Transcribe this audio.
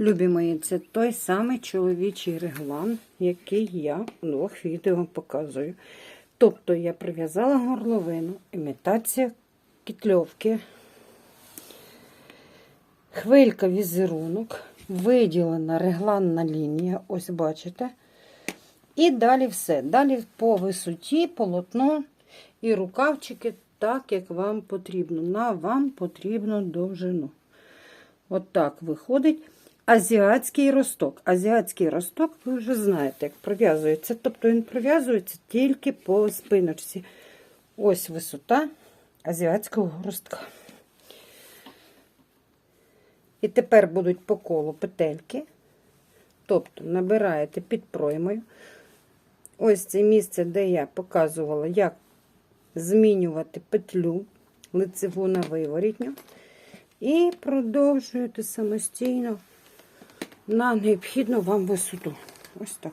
Любі мої, це той самий чоловічий реглан, який я в двох відео показую. Тобто я прив'язала горловину, імітація кітльовки, хвилька візерунок, виділена регланна лінія, ось бачите. І далі все. Далі по висоті, полотно і рукавчики так, як вам потрібно. На вам потрібну довжину. От так виходить. Азіатський росток. Азіатський росток, ви вже знаєте, як пров'язується. Тобто він пров'язується тільки по спиночці. Ось висота азіатського ростка. І тепер будуть по колу петельки. Тобто набираєте під проймою. Ось це місце, де я показувала, як змінювати петлю лицеву на виворітню. І продовжуєте самостійно на необхідну вам висоту. Ось так.